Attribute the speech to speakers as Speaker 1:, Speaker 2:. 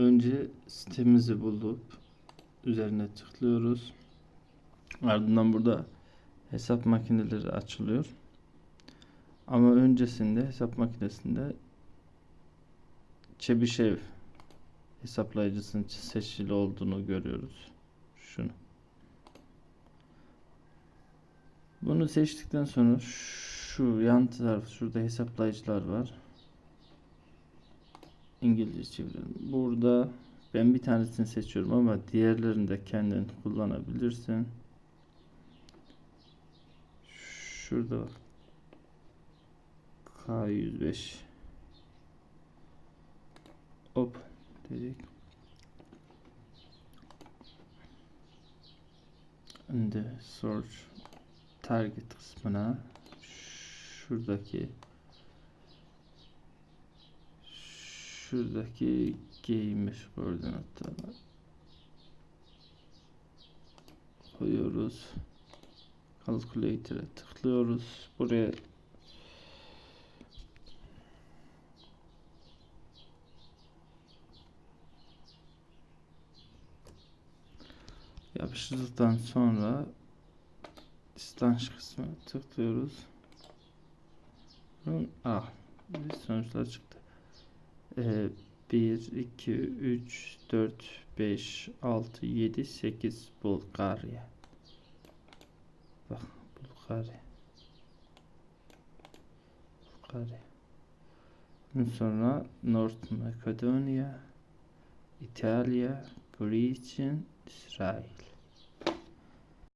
Speaker 1: önce sitemizi bulup üzerine tıklıyoruz. Ardından burada hesap makineleri açılıyor. Ama öncesinde hesap makinesinde Çebişev hesaplayıcısının seçili olduğunu görüyoruz. Şunu. Bunu seçtikten sonra şu yan taraf şurada hesaplayıcılar var. İngilizce çevirelim. Burada ben bir tanesini seçiyorum ama diğerlerini de kendin kullanabilirsin. Şurada bak. K105 Hop dedik. And search target kısmına şuradaki şuradaki G25 koordinatlarına koyuyoruz. Calculator'a tıklıyoruz. Buraya yapıştırdıktan sonra distance kısmına tıklıyoruz. Ah, sonuçlar çıktı. Ee, 1, 2, 3, 4, 5, 6, 7, 8 Bulgarya. Bak Bulgarya. Bulgarya. Bundan sonra North Macedonia, İtalya, Greece, İsrail.